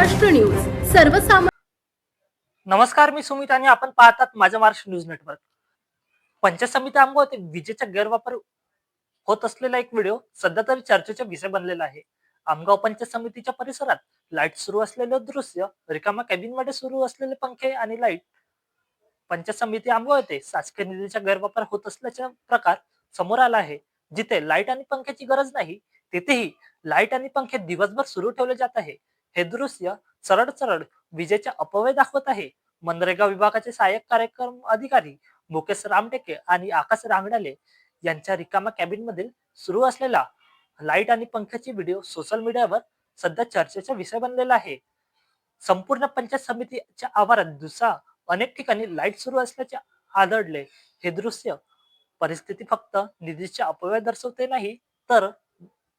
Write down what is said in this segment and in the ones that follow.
Maharashtra news. सर्वसामान्य नमस्कार मी सुमित आणि आपण पाहतात माझ्या महाराष्ट्र न्यूज नेटवर्क. पंचायत समिती आमगाव ते विजेचा गैरवापर होत असलेला एक व्हिडिओ सध्या तरी चर्चेचा विषय बनलेला आहे. आमगाव पंचायत समितीच्या परिसरात लाइट सुरू असलेलं दृश्य रिकामा कॅबिनमध्ये सुरू असलेले पंखे आणि लाइट पंचायत समिती आमगाव येथे शासकीय निधीचा गैरवापर होत असल्याचा प्रकार समोर आला आहे. जिथे लाइट आणि पंख्याची गरज नाही तिथेही लाइट आणि पंखे दिवसभर सुरू ठेवले जात आहे. हे दृश्य चरड चरड विजेचा अपव्यय दाखवत आहे. मनरेगा विभागाचे सहाय्यक कार्यक्रम अधिकारी मुकेश रामटेके आणि आकाश रांगडाले यांच्या रिकामा कॅबिन मधील सुरू असलेला लाइट आणि पंख्याची व्हिडिओ सोशल मीडियावर सध्या चर्चेचा विषय बनलेला आहे. संपूर्ण पंचायत समितीच्या आवारात दुसरा अनेक ठिकाणी लाइट सुरू असल्याचे आढळले. हे दृश्य परिस्थिती फक्त निधीच्या अपव्यय दर्शवते नाही तर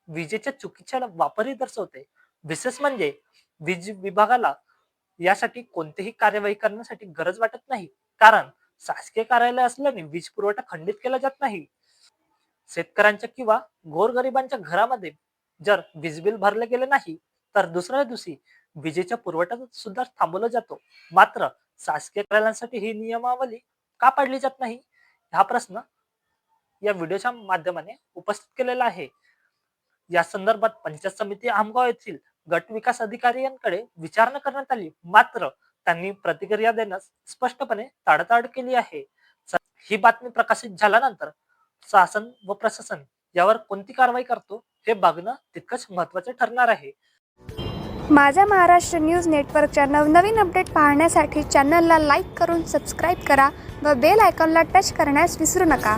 विजेच्या चुकीच्या वापरही दर्शवते. विशेष म्हणजे वीज विभागाला यासाठी कोणतीही कार्यवाही करण्यासाठी गरज वाटत नाही. कारण शासकीय कार्यालय असल्याने वीज पुरवठा खंडित केला जात नाही. शेतकऱ्यांच्या किंवा गोरगरिबांच्या घरामध्ये जर वीज बिल भरले गेले नाही तर दुसऱ्या दिवशी विजेच्या पुरवठा सुद्धा थांबवला जातो. मात्र शासकीय कार्यालयांसाठी ही नियमावली का पाडली जात नाही? हा प्रश्न या व्हिडिओच्या माध्यमाने उपस्थित केलेला आहे. या संदर्भात पंचायत समिती आमगाव येथील गट विकास अधिकाऱ्यांकडे विचारणा करण्यात आली. मात्र त्यांनी प्रतिक्रिया देण्यास स्पष्टपणे ताडताड केली आहे. ही बातमी प्रकाशित झाल्यानंतर शासन व प्रशासन यावर कोणती कारवाई करतो हे बघणं तितकंच महत्त्वाचे ठरणार आहे. माझ्या महाराष्ट्र न्यूज नेटवर्कच्या नवनवीन अपडेट पाहण्यासाठी चॅनलला लाईक करून सबस्क्राईब करा व बेल आयकॉनला टच करण्यास विसरू नका.